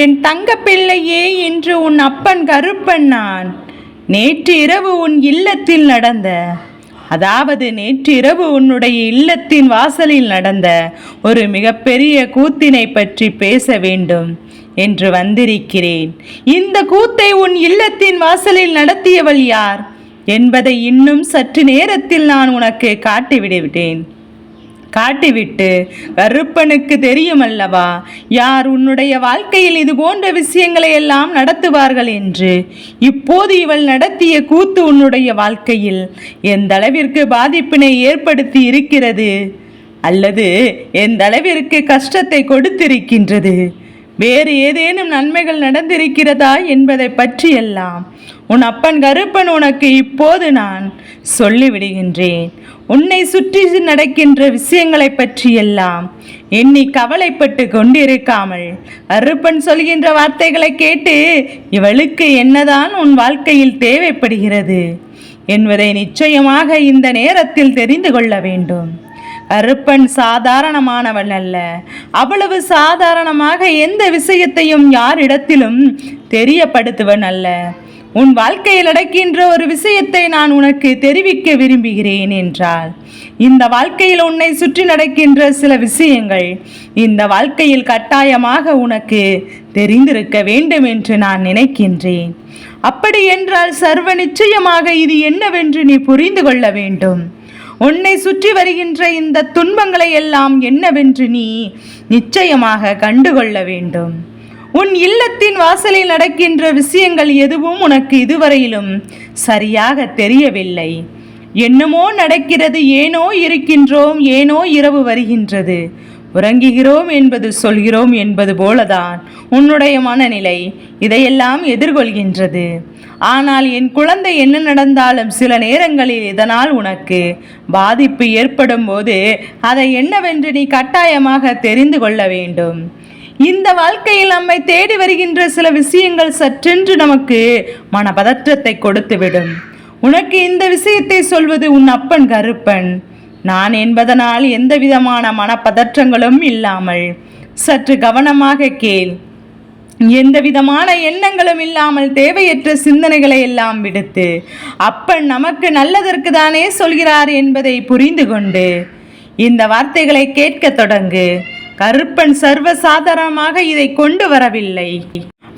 என் தங்க பிள்ளையே இன்று உன் அப்பன் கருப்பன் நான் நேற்று இரவு உன் இல்லத்தில் நடந்த அதாவது நேற்று இரவு உன்னுடைய இல்லத்தின் வாசலில் நடந்த ஒரு மிகப்பெரிய கூத்தினை பற்றி பேச வேண்டும் என்று வந்திருக்கிறேன். இந்த கூத்தை உன் இல்லத்தின் வாசலில் நடத்தியவள் யார் என்பதை இன்னும் சற்று நேரத்தில் நான் உனக்கு காட்டிவிடுவிட்டேன். காட்டிவிட்டு கருப்பனுக்கு தெரியும் அல்லவா யார் உன்னுடைய வாழ்க்கையில் இது போன்ற விஷயங்களை எல்லாம் நடத்துவார்கள் என்று? இப்போது இவள் நடத்திய கூத்து உன்னுடைய வாழ்க்கையில் எந்த அளவிற்கு பாதிப்பினை ஏற்படுத்தி இருக்கிறது? அல்லது எந்த அளவிற்கு கஷ்டத்தை கொடுத்திருக்கின்றது? வேறு ஏதேனும் நன்மைகள் நடந்திருக்கிறதா என்பதை பற்றியெல்லாம் உன் அப்பன் கருப்பன் உனக்கு இப்போது நான் சொல்லிவிடுகின்றேன். உன்னை சுற்றி நடக்கின்ற விஷயங்களை பற்றியெல்லாம் எண்ணி கவலைப்பட்டு கொண்டிருக்காமல் அருப்பன் சொல்கின்ற வார்த்தைகளை கேட்டு இவளுக்கு என்னதான் உன் வாழ்க்கையில் தேவைப்படுகிறது என்பதை நிச்சயமாக இந்த நேரத்தில் தெரிந்து கொள்ள வேண்டும். அருப்பன் சாதாரணமானவன் அல்ல. அவ்வளவு சாதாரணமாக எந்த விஷயத்தையும் யாரிடத்திலும் தெரியப்படுத்துவன் அல்ல. உன் வாழ்க்கையில் நடக்கின்ற ஒரு விஷயத்தை நான் உனக்கு தெரிவிக்க விரும்புகிறேன் என்றால் இந்த வாழ்க்கையில் உன்னை சுற்றி நடக்கின்ற சில விஷயங்கள் இந்த வாழ்க்கையில் கட்டாயமாக உனக்கு தெரிந்திருக்க வேண்டும் என்று நான் நினைக்கின்றேன். அப்படி என்றால் சர்வ நிச்சயமாக இது என்னவென்று நீ புரிந்து கொள்ள வேண்டும். உன்னை சுற்றி வருகின்ற இந்த துன்பங்களை எல்லாம் என்னவென்று நீ நிச்சயமாக கண்டுகொள்ள வேண்டும். உன் இல்லத்தின் வாசலில் நடக்கின்ற விஷயங்கள் எதுவும் உனக்கு இதுவரையிலும் சரியாக தெரியவில்லை. என்னமோ நடக்கிறது ஏனோ இருக்கின்றோம் ஏனோ இரவு வருகின்றது. உறங்குகிறோம் என்பது சொல்கிறோம் என்பது போலதான் உன்னுடைய மனநிலை இதையெல்லாம் எதிர்கொள்கின்றது. ஆனால் என் குழந்தை என்ன நடந்தாலும் சில நேரங்களில் இதனால் உனக்கு பாதிப்பு ஏற்படும் போது அதை என்னவென்று நீ கட்டாயமாக தெரிந்து கொள்ள வேண்டும். இந்த வாழ்க்கையில் நம்மை தேடி வருகின்ற சில விஷயங்கள் சற்றென்று நமக்கு மனபதற்றத்தை கொடுத்துவிடும். உனக்கு இந்த விஷயத்தை சொல்வது உன் அப்பன் கருப்பன். நான் என்பதனால் எந்த விதமான மனப்பதற்றங்களும் இல்லாமல். சற்று கவனமாக கேள். எந்த விதமான எண்ணங்களும் இல்லாமல் தேவையற்ற சிந்தனைகளை எல்லாம் விடுத்து அப்பன் நமக்கு நல்லதற்கு தானே சொல்கிறார் என்பதை புரிந்து கொண்டு இந்த வார்த்தைகளை கேட்கத் தொடங்கு. கருப்பன் சர்வசாதாரணமாக இதை கொண்டு வரவில்லை.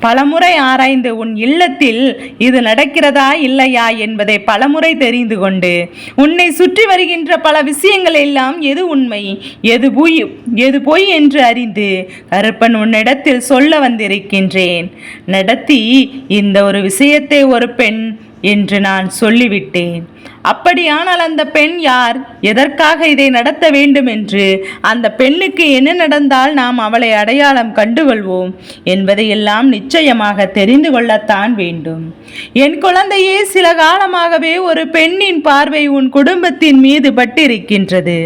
பலமுறை ஆராய்ந்து உன் இல்லத்தில் இது நடக்கிறதா இல்லையா என்பதை பலமுறை தெரிந்து கொண்டு உன்னை சுற்றி வருகின்ற பல விஷயங்கள் எல்லாம் எது உண்மை? எது பொய்? எது பொய் என்று அறிந்து கருப்பன் உன்னிடத்தில் சொல்ல வந்திருக்கின்றேன். நடத்தி இந்த ஒரு விஷயத்தை ஒரு பெண் என்று நான் சொல்லிவிட்டேன். அப்படியானால் அந்த பெண் யார்? எதற்காக இதை நடத்த வேண்டும் என்று? அந்த பெண்ணுக்கு என்ன நடந்தால் நாம் அவளை அடையாளம் கண்டுகொள்வோம் என்பதையெல்லாம் நிச்சயமாக தெரிந்து கொள்ளத்தான் வேண்டும். என் குழந்தையே சில காலமாகவே ஒரு பெண்ணின் பார்வை உன் குடும்பத்தின் மீது பட்டிருக்கின்றது.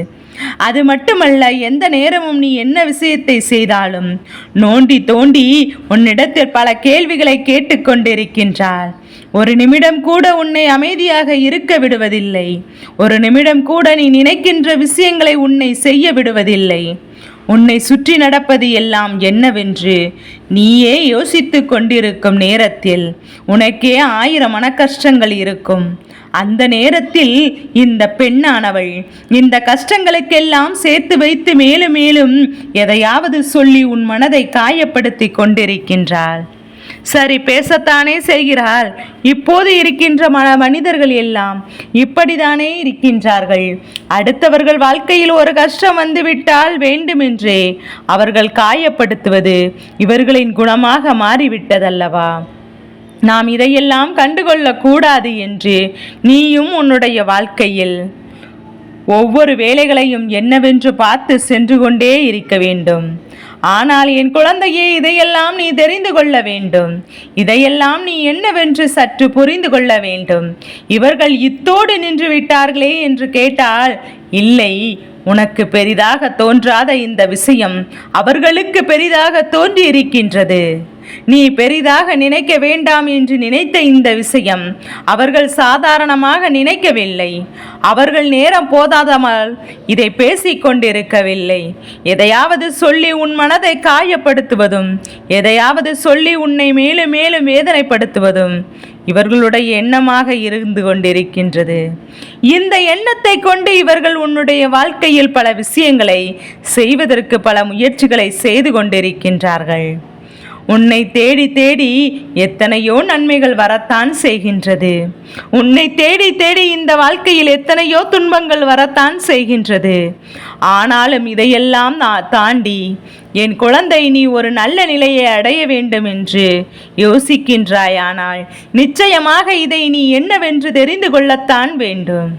அது மட்டுமல்ல எந்த நேரமும் நீ என்ன விஷயத்தை செய்தாலும்? நோண்டி தோண்டி உன்னிடத்தில் பல கேள்விகளை கேட்டுக்கொண்டிருக்கின்றாள் ஒரு நிமிடம் கூட உன்னை அமைதியாக இருக்க விடுவதில்லை. ஒரு நிமிடம் கூட நீ நினைக்கின்ற விஷயங்களை உன்னை செய்ய விடுவதில்லை. உன்னை சுற்றி நடப்பது எல்லாம் என்னவென்று நீயே யோசித்து கொண்டிருக்கும் நேரத்தில் உனக்கே ஆயிரம் மனக்கஷ்டங்கள் இருக்கும். அந்த நேரத்தில் இந்த பெண்ணானவள் இந்த கஷ்டங்களுக்கெல்லாம் சேர்த்து வைத்து மேலும் மேலும் எதையாவது சொல்லி உன் மனதை காயப்படுத்தி கொண்டிருக்கின்றாள். சரி பேசத்தானே செய்கிறாள் இப்போது இருக்கின்ற மன மனிதர்கள் எல்லாம் இப்படித்தானே இருக்கின்றார்கள். அடுத்தவர்கள் வாழ்க்கையில் ஒரு கஷ்டம் வந்துவிட்டால் வேண்டுமென்றே அவர்கள் காயப்படுத்துவது இவர்களின் குணமாக மாறிவிட்டதல்லவா? நாம் இதையெல்லாம் கண்டுகொள்ளக்கூடாது என்று நீயும் உன்னுடைய வாழ்க்கையில் ஒவ்வொரு வேலைகளையும் என்னவென்று பார்த்து சென்று கொண்டே இருக்க வேண்டும். ஆனால் என் குழந்தையே இதையெல்லாம் நீ தெரிந்து கொள்ள வேண்டும். இதையெல்லாம் நீ என்னவென்று சற்று புரிந்து கொள்ள வேண்டும். இவர்கள் இத்தோடு நின்று விட்டார்களே என்று கேட்டால் இல்லை உனக்கு பெரிதாக தோன்றாத இந்த விஷயம் அவர்களுக்கு பெரிதாக தோன்றியிருக்கின்றது. நீ பெரிதாக நினைக்க வேண்டாம் என்று நினைத்த இந்த விஷயம் அவர்கள் சாதாரணமாக நினைக்கவில்லை. அவர்கள் நேரம் போதாதமால் இதை பேசிக்கொண்டிருக்கவில்லை எதையாவது சொல்லி உன் மனதை காயப்படுத்துவதும் எதையாவது சொல்லி உன்னை மேலும் மேலும் வேதனைப்படுத்துவதும் இவர்களுடைய எண்ணமாக இருந்து கொண்டிருக்கின்றது. இந்த எண்ணத்தை கொண்டு இவர்கள் உன்னுடைய வாழ்க்கையில் பல விஷயங்களை செய்வதற்கு பல முயற்சிகளை செய்து கொண்டிருக்கின்றார்கள். உன்னை தேடி தேடி எத்தனையோ நன்மைகள் வரத்தான் செய்கின்றது. உன்னை தேடி தேடி இந்த வாழ்க்கையில் எத்தனையோ துன்பங்கள் வரத்தான் செய்கின்றது. ஆனாலும் இதையெல்லாம் நான் தாண்டி என் குழந்தை நீ ஒரு நல்ல நிலையை அடைய வேண்டும் என்று யோசிக்கின்றாயானால் நிச்சயமாக இதை நீ என்னவென்று தெரிந்து கொள்ளத்தான் வேண்டும்.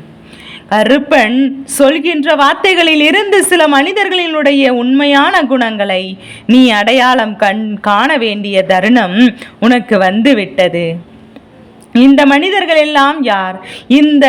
அருப்பன் சொல்கின்ற வார்த்தைகளில் இருந்து சில மனிதர்களினுடைய உண்மையான குணங்களை நீ அடையாளம் கண் காண வேண்டிய தருணம் உனக்கு வந்து விட்டது இந்த மனிதர்கள் எல்லாம் யார்? இந்த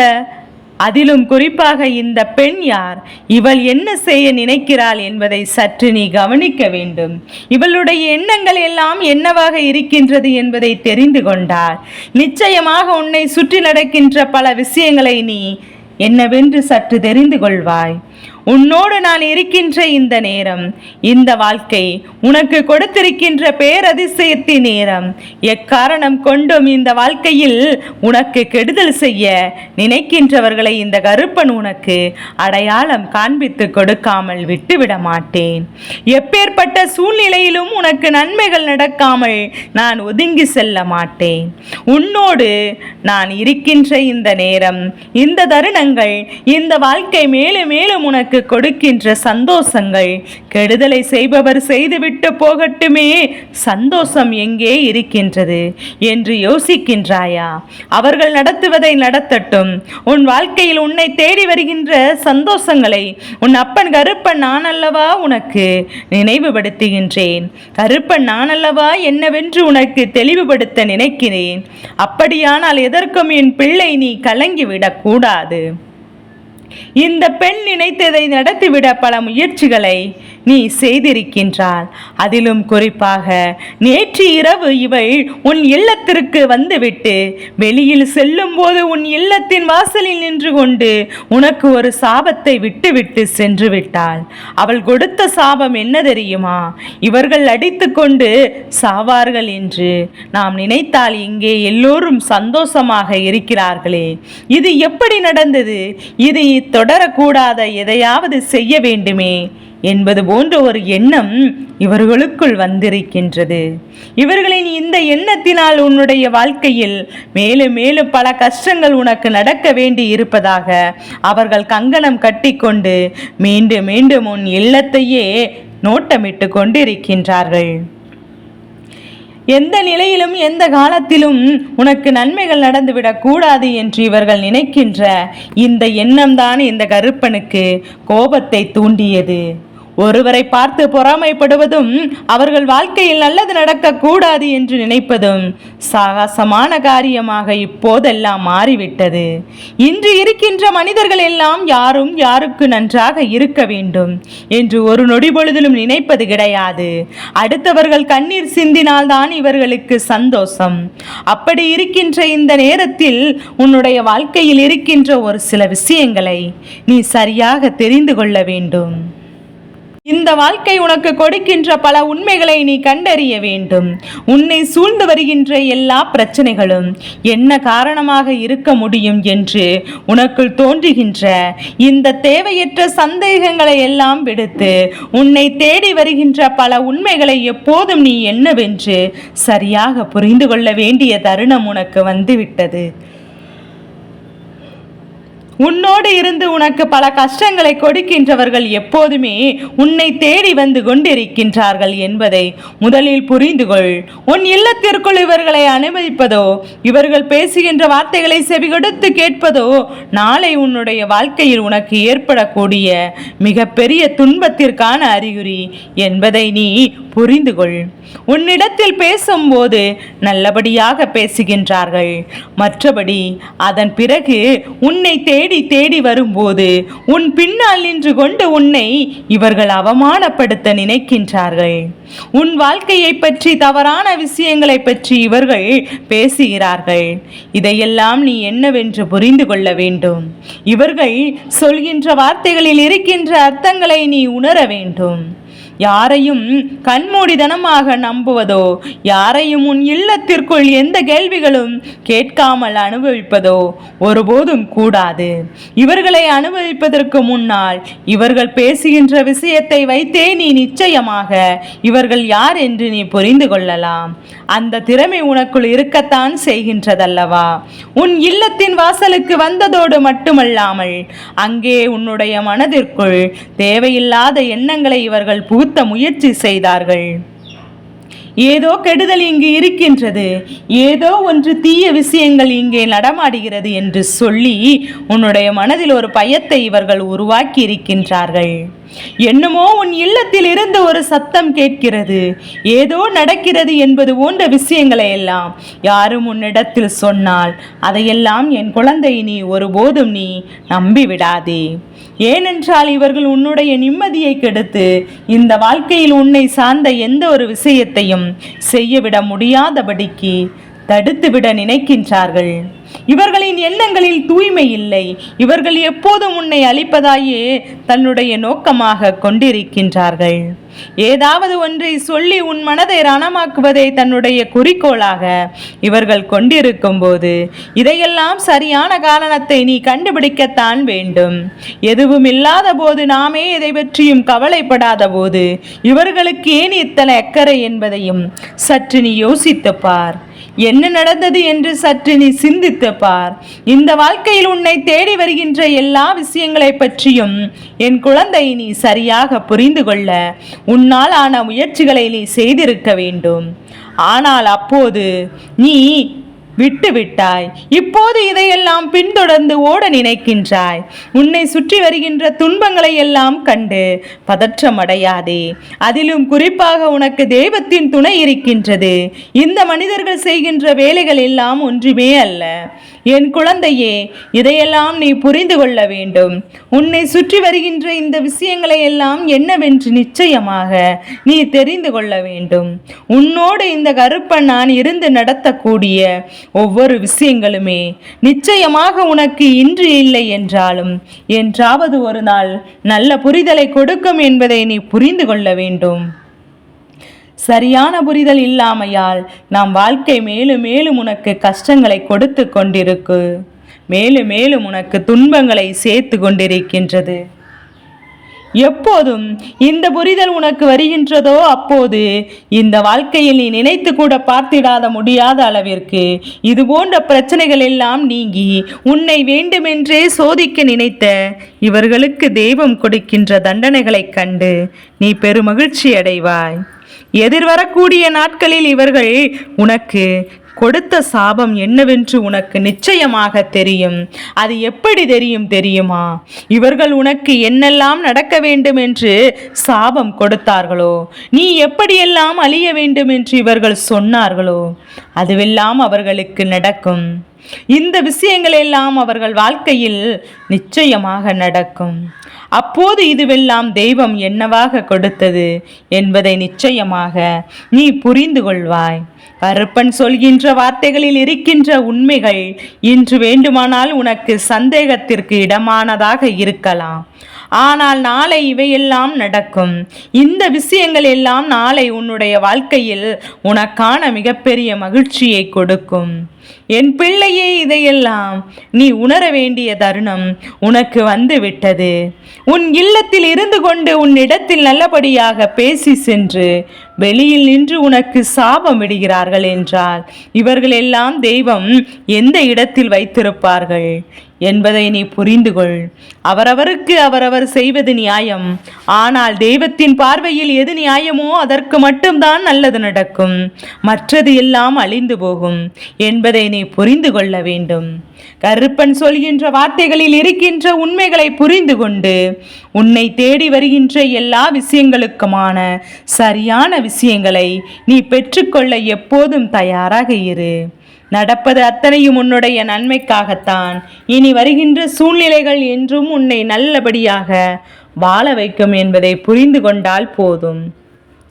அதிலும் குறிப்பாக இந்த பெண் யார்? இவள் என்ன செய்ய நினைக்கிறாள் என்பதை சற்று நீ கவனிக்க வேண்டும். இவளுடைய எண்ணங்கள் எல்லாம் என்னவாக இருக்கின்றது என்பதை தெரிந்து கொண்டால் நிச்சயமாக உன்னை சுற்றி நடக்கின்ற பல விஷயங்களை நீ என்னவென்று சற்று தெரிந்து கொள்வாய். உன்னோடு நான் இருக்கின்ற இந்த நேரம் இந்த வாழ்க்கை உனக்கு கொடுத்திருக்கின்ற பேரதிசயத்தின் நேரம். எக்காரணம் கொண்டும் இந்த வாழ்க்கையில் உனக்கு கெடுதல் செய்ய நினைக்கின்றவர்களை இந்த கருப்பன் உனக்கு அடையாளம் காண்பித்து கொடுக்காமல் விட்டுவிட மாட்டேன். எப்பேற்பட்ட சூழ்நிலையிலும் உனக்கு நன்மைகள் நடக்காமல் நான் ஒதுங்கி செல்ல மாட்டேன். உன்னோடு நான் இருக்கின்ற இந்த நேரம் இந்த தருணங்கள் இந்த வாழ்க்கை மேலும் மேலும் உனக்கு கொடுக்கின்ற சந்தோஷங்கள். கெடுதலை செய்பவர் செய்துவிட்டு போகட்டுமே. சந்தோஷம் எங்கே இருக்கின்றது? என்று யோசிக்கின்றாயா? அவர்கள் நடத்துவதை நடத்தட்டும். உன் வாழ்க்கையில் உன்னை தேடி வருகின்ற சந்தோஷங்களை உன் அப்பன் கருப்பன் நான் அல்லவா உனக்கு நினைவுபடுத்துகின்றேன். கருப்பன் நான் அல்லவா என்னவென்று உனக்கு தெளிவுபடுத்த நினைக்கிறேன். அப்படியானால் எதற்கும் என் பிள்ளை நீ கலங்கிவிடக்கூடாது. கூடாது இந்த பெண் நினைத்ததை நடத்திவிட பல முயற்சிகளை நீ செய்திருக்கின்றாள். அதிலும் குறிப்பாக நேற்று இரவு இவள் உன் இல்லத்திற்கு வந்துவிட்டு வெளியில் செல்லும்போது உன் இல்லத்தின் வாசலில் நின்று கொண்டு உனக்கு ஒரு சாபத்தை விட்டுவிட்டு சென்று விட்டாள். அவள் கொடுத்த சாபம் என்ன தெரியுமா? இவர்கள் அடித்துக்கொண்டு சாவார்கள் என்று. நாம் நினைத்தால் இங்கே எல்லோரும் சந்தோஷமாக இருக்கிறார்களே. இது எப்படி நடந்தது? இது தொடரக்கூடாத எதையாவது செய்ய வேண்டுமே என்பது போன்ற ஒரு எண்ணம் இவர்களுக்குள் வந்திருக்கின்றது. இவர்களின் இந்த எண்ணத்தினால் உன்னுடைய வாழ்க்கையில் மேலும் மேலும் பல கஷ்டங்கள் உனக்கு நடக்க வேண்டி இருப்பதாக அவர்கள் கங்கணம் கட்டிக்கொண்டு மீண்டும் மீண்டும் உன் இல்லத்தையே நோட்டமிட்டு கொண்டிருக்கின்றார்கள். எந்த நிலையிலும் எந்த காலத்திலும் உனக்கு நன்மைகள் நடந்துவிடக் கூடாது என்று இவர்கள் நினைக்கின்ற இந்த எண்ணம்தான் இந்த கருப்பனுக்கு கோபத்தை தூண்டியது. ஒருவரை பார்த்து பொறாமைப்படுவதும் அவர்கள் வாழ்க்கையில் நல்லது நடக்கக்கூடாது என்று நினைப்பதும் சாகசமான காரியமாக இப்போதெல்லாம் மாறிவிட்டது. இன்று இருக்கின்ற மனிதர்கள் எல்லாம் யாரும் யாருக்கு நன்றாக இருக்க வேண்டும் என்று ஒரு நொடி பொழுதிலும் நினைப்பது கிடையாது. அடுத்தவர்கள் கண்ணீர் சிந்தினால்தான் இவர்களுக்கு சந்தோஷம். அப்படி இருக்கின்ற இந்த நேரத்தில் உன்னுடைய வாழ்க்கையில் இருக்கின்ற ஒரு சில விஷயங்களை நீ சரியாக தெரிந்து கொள்ள வேண்டும். இந்த வாழ்க்கை உனக்கு கொடுக்கின்ற பல உண்மைகளை நீ கண்டறிய வேண்டும். உன்னை சூழ்ந்து வருகின்ற எல்லா பிரச்சனைகளும் என்ன காரணமாக இருக்க முடியும் என்று உனக்குள் தோன்றுகின்ற இந்த தேவையற்ற சந்தேகங்களை எல்லாம் விடுத்து உன்னை தேடி வருகின்ற பல உண்மைகளை எப்போதும் நீ என்னவென்று சரியாக புரிந்து கொள்ள வேண்டிய தருணம் உனக்கு வந்துவிட்டது. உன்னோடு இருந்து உனக்கு பல கஷ்டங்களை கொடுக்கின்றவர்கள் எப்போதுமே உன்னை தேடி வந்து கொண்டிருக்கின்றார்கள் என்பதை முதலில் புரிந்து கொள். உன் இல்லத்திற்குள் இவர்களை அனுமதிப்பதோ இவர்கள் பேசுகின்ற வார்த்தைகளை செவிகொடுத்து கேட்பதோ நாளை உன்னுடைய வாழ்க்கையில் உனக்கு ஏற்படக்கூடிய மிகப்பெரிய துன்பத்திற்கான அறிகுறி என்பதை நீ புரிந்து கொள். உன்னிடத்தில் பேசும்போது நல்லபடியாக பேசுகின்றார்கள். மற்றபடி அதன் பிறகு உன்னை தேடி தேடி வரும்போது உன் பின்னால் நின்று கொண்டு உன்னை இவர்கள் அவமானப்படுத்த நினைக்கின்றார்கள். உன் வாழ்க்கையை பற்றி தவறான விஷயங்களை பற்றி இவர்கள் பேசுகிறார்கள். இதையெல்லாம் நீ என்னவென்று புரிந்து கொள்ள வேண்டும். இவர்கள் சொல்கின்ற வார்த்தைகளில் இருக்கின்ற அர்த்தங்களை நீ உணர வேண்டும். யாரையும் கண்மூடிதனமாக நம்புவதோ யாரையும் உன் இல்லத்திற்குள் எந்த கேள்விகளும் கேட்காமல் அனுபவிப்பதோ ஒருபோதும் கூடாது. இவர்களை அனுபவிப்பதற்கு முன்னால் இவர்கள் பேசுகின்ற விஷயத்தை வைத்தே நீ நிச்சயமாக இவர்கள் யார் என்று நீ புரிந்து கொள்ளலாம். அந்த திறமை உனக்குள் இருக்கத்தான் செய்கின்றதல்லவா? உன் இல்லத்தின் வாசலுக்கு வந்ததோடு மட்டுமல்லாமல் அங்கே உன்னுடைய மனதிற்குள் தேவையில்லாத எண்ணங்களை இவர்கள் புகுத்த முயற்சி செய்தார்கள். ஏதோ கெடுதல் இங்கு இருக்கின்றது. ஏதோ ஒன்று தீய விஷயங்கள் இங்கே நடமாடுகிறது என்று சொல்லி உன்னுடைய மனதில் ஒரு பயத்தை இவர்கள் உருவாக்கி இருக்கின்றார்கள் என்னமோ உன் இல்லத்தில் இருந்து ஒரு சத்தம் கேட்கிறது. ஏதோ நடக்கிறது என்பது போன்ற விஷயங்களை எல்லாம் யாரும் உன்னிடத்தில் சொன்னால் அதையெல்லாம் என் குழந்தை நீ ஒருபோதும் நீ நம்பி விடாதே ஏனென்றால் இவர்கள் உன்னுடைய நிம்மதியை கெடுத்து இந்த வாழ்க்கையில் உன்னை சார்ந்த எந்த ஒரு விஷயத்தையும் செய்யவிட முடியாதபடிக்கு தடுத்துவிட நினைக்கின்றார்கள். இவர்களின் எண்ணங்களில் தூய்மை இல்லை. இவர்கள் எப்போதும் உன்னை அழிப்பதாயே தன்னுடைய நோக்கமாக கொண்டிருக்கின்றார்கள். ஏதாவது ஒன்றை சொல்லி உன் மனதை ரணமாக்குவதை தன்னுடைய குறிக்கோளாக இவர்கள் கொண்டிருக்கும் போது இதையெல்லாம் சரியான காரணத்தை நீ கண்டுபிடிக்கத்தான் வேண்டும். எதுவும் இல்லாத போது நாமே இதை பற்றியும் கவலைப்படாத போது இவர்களுக்கு ஏன் இத்தனை அக்கறை என்பதையும் சற்று நீ யோசித்துப்பார் என்ன நடந்தது என்று சற்று நீ சிந்தித்து பார். இந்த வாழ்க்கையில் உன்னை தேடி வருகின்ற எல்லா விஷயங்களை பற்றியும் என் குழந்தை நீ சரியாக புரிந்து கொள்ள உன்னால் ஆன முயற்சிகளை நீ செய்திருக்க வேண்டும். ஆனால் அப்போது நீ விட்டு விட்டாய் இப்போது இதையெல்லாம் பின்தொடர்ந்து ஓட நினைக்கின்றாய். உன்னை சுற்றி வருகின்ற துன்பங்களை எல்லாம் கண்டு பதற்றமடையாதே. அதிலும் குறிப்பாக உனக்கு தெய்வத்தின் துணை இருக்கின்றது. இந்த மனிதர்கள் செய்கின்ற வேலைகள் எல்லாம் ஒன்றுமே அல்ல. என் குழந்தையே இதையெல்லாம் நீ புரிந்து கொள்ள வேண்டும். உன்னை சுற்றி வருகின்ற இந்த விஷயங்களை எல்லாம் என்னவென்று நிச்சயமாக நீ தெரிந்து கொள்ள வேண்டும். உன்னோடு இந்த கருப்பன் நான் இருந்து நடத்தக்கூடிய ஒவ்வொரு விஷயங்களுமே நிச்சயமாக உனக்கு இன்று இல்லை என்றாலும் என்றாவது ஒரு நாள் நல்ல புரிதலை கொடுக்கும் என்பதை நீ புரிந்து கொள்ள வேண்டும். சரியான புரிதல் இல்லாமையால் நாம் வாழ்க்கை மேலும் மேலும் உனக்கு கஷ்டங்களை கொடுத்து கொண்டிருக்கு. மேலும் மேலும் உனக்கு துன்பங்களை சேர்த்து கொண்டிருக்கின்றது. எப்போதும் இந்த புரிதல் உனக்கு வருகின்றதோ அப்போது இந்த வாழ்க்கையில் நீ நினைத்து கூட பார்த்திடாத முடியாத அளவிற்கு இது போன்ற பிரச்சனைகள் எல்லாம் நீங்கி உன்னை வேண்டுமென்றே சோதிக்க நினைத்த இவர்களுக்கு தெய்வம் கொடுக்கின்ற தண்டனைகளைக் கண்டு நீ பெருமகிழ்ச்சி அடைவாய் எதிர்வரக்கூடிய நாட்களில் இவர்கள் உனக்கு கொடுத்த சாபம் என்னவென்று உனக்கு நிச்சயமாக தெரியும். அது எப்படி தெரியும் தெரியுமா? இவர்கள் உனக்கு என்னெல்லாம் நடக்க வேண்டும் என்று சாபம் கொடுத்தார்களோ? நீ எப்படியெல்லாம் அழிய வேண்டும் என்று இவர்கள் சொன்னார்களோ? அதுவெல்லாம் அவர்களுக்கு நடக்கும். இந்த விஷயங்கள் எல்லாம் அவர்கள் வாழ்க்கையில் நிச்சயமாக நடக்கும். அப்போது இதுவெல்லாம் தெய்வம் என்னவாக கொடுத்தது என்பதை நிச்சயமாக நீ புரிந்து கொள்வாய். கருப்பன் சொல்கின்ற வார்த்தைகளில் இருக்கின்ற உண்மைகள் இன்று வேண்டுமானால் உனக்கு சந்தேகத்திற்கு இடமானதாக இருக்கலாம். ஆனால் நாளை இவையெல்லாம் நடக்கும். இந்த விஷயங்கள் எல்லாம் நாளை உன்னுடைய வாழ்க்கையில் உனக்கான மிகப்பெரிய மகிழ்ச்சியை கொடுக்கும். என் பிள்ளையே இதையெல்லாம் நீ உணர வேண்டிய தருணம் உனக்கு வந்து விட்டது உன் இல்லத்தில் இருந்து கொண்டு உன்னிடத்தில் நல்லபடியாக பேசி சென்று வெளியில் நின்று உனக்கு சாபம் விடுகிறார்கள் என்றால் இவர்களெல்லாம் தெய்வம் எந்த இடத்தில் வைத்திருப்பார்கள் என்பதை நீ புரிந்து கொள். அவரவருக்கு அவரவர் செய்வது நியாயம். ஆனால் தெய்வத்தின் பார்வையில் எது நியாயமோ அதற்கு மட்டும்தான் நல்லது நடக்கும். மற்றது எல்லாம் அழிந்து போகும் என்பதை என்பதை நீ புரிந்து கொள்ள வேண்டும். கருப்பன் சொல்கின்ற வார்த்தைகளில் இருக்கின்ற உண்மைகளை புரிந்து கொண்டு உன்னை தேடி வருகின்ற எல்லா விஷயங்களுக்குமான சரியான விஷயங்களை நீ பெற்றுக்கொள்ள எப்போதும் தயாராக இரு. நடப்பது அத்தனையும் உன்னுடைய நன்மைக்காகத்தான். இனி வருகின்ற சூழ்நிலைகள் என்றும் உன்னை நல்லபடியாக வாழ வைக்கும் என்பதை புரிந்து கொண்டால் போதும்.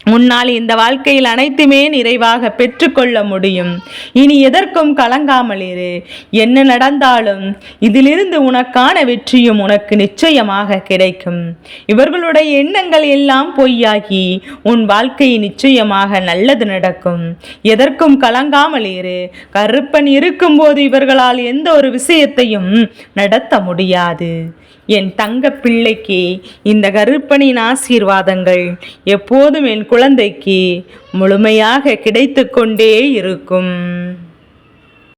உன்னால் இந்த வாழ்க்கையில் அனைத்துமே நிறைவாக பெற்றுக்கொள்ள முடியும். இனி எதற்கும் கலங்காமல் இரு. என்ன நடந்தாலும் இதிலிருந்து உனக்கான வெற்றியும் உனக்கு நிச்சயமாக கிடைக்கும். இவர்களுடைய எண்ணங்கள் எல்லாம் பொய்யாகி உன் வாழ்க்கை நிச்சயமாக நல்லது நடக்கும். எதற்கும் கலங்காமல் இரு. கருப்பன் இருக்கும்போது இவர்களால் எந்த ஒரு விஷயத்தையும் நடத்த முடியாது. என் தங்க பிள்ளைக்கு இந்த கருப்பனின் ஆசீர்வாதங்கள் எப்போதும் என் குழந்தைக்கு முழுமையாக கிடைத்து கொண்டே இருக்கும்.